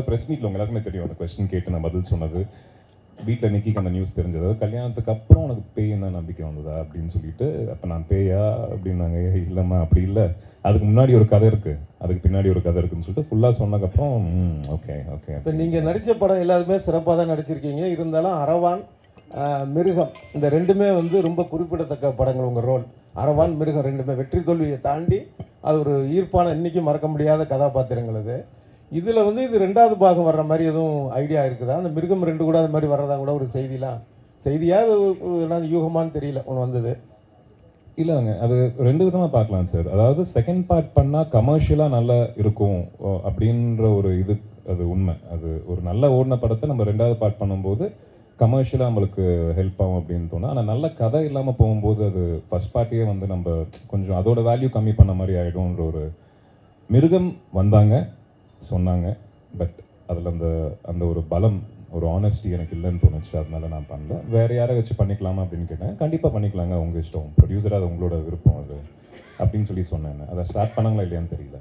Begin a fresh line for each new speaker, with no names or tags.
அதாவது ப்ரெஸ் மீட்டில் உங்க எல்லாருக்குமே தெரியும் அந்த கொஸ்டின் கேட்டு நான் பதில் சொன்னது. வீட்டில் நிக்கிக்கு அந்த நியூஸ் தெரிஞ்சது. கல்யாணத்துக்கு அப்புறம் உனக்கு பேய் என்ன நம்பிக்கை வந்ததா அப்படின்னு சொல்லிட்டு அப்போ நான் பேயா அப்படின்னாங்க இல்லைம்மா அப்படி இல்லை. அதுக்கு முன்னாடி ஒரு கதை இருக்கு. அதுக்கு பின்னாடி ஒரு கதை இருக்குன்னு சொல்லிட்டு ஃபுல்லாக சொன்னதுக்கப்புறம் ஓகே ஓகே
இப்போ நீங்கள் நடித்த படம் எல்லாருமே சிறப்பாக தான் நடிச்சிருக்கீங்க. இருந்தாலும் அரவான் மிருகம் இந்த ரெண்டுமே வந்து ரொம்ப குறிப்பிடத்தக்க படங்கள் உங்கள் ரோல் அரவான் மிருகம் ரெண்டுமே. வெற்றி தோல்வியை தாண்டி அது ஒரு ஈர்ப்பான இன்றைக்கும் மறக்க முடியாத கதாபாத்திரங்கள் அது. இதில் வந்து இது ரெண்டாவது பாகம் வர்ற மாதிரி எதுவும் ஐடியா இருக்குதா? அந்த மிருகம் ரெண்டு கூட அது மாதிரி வர்றதா கூட ஒரு செய்திலாம். செய்தியாக அது என்ன யூகமான்னு தெரியல ஒன்று வந்தது.
இல்லைங்க அது ரெண்டு விதமாக பார்க்கலாம் சார் அதாவது செகண்ட் பார்ட் பண்ணால் கமர்ஷியலாக நல்லா இருக்கும் ஓ, அப்படின்ற ஒரு இது அது உண்மை. அது ஒரு நல்ல ஓடின படத்தை நம்ம ரெண்டாவது பார்ட் பண்ணும்போது கமர்ஷியலாக நம்மளுக்கு ஹெல்ப் ஆகும் அப்படின்னு தோணும். ஆனால் நல்ல கதை இல்லாமல் போகும்போது அது ஃபர்ஸ்ட் பார்ட்டியே வந்து நம்ம கொஞ்சம் அதோட வேல்யூ கம்மி பண்ண மாதிரி ஆகிடும்ன்ற ஒரு மிருகம் வந்தாங்க. சொன்னாங்க. பட் அதில் அந்த அந்த ஒரு பலம் ஒரு ஆனஸ்டி எனக்கு இல்லைன்னு தோணுச்சு. அதனால நான் பண்ணல. வேற யாரை வச்சு பண்ணிக்கலாமா அப்படின்னு கேட்டேன். கண்டிப்பாக பண்ணிக்கலாங்க. உங்கள் இஷ்டம். ப்ரொடியூசராக அது உங்களோட விருப்பம் அது. அப்படின்னு சொல்லி சொன்னேன். அதை ஸ்டார்ட் பண்ணாங்களா இல்லையான்னு தெரியல.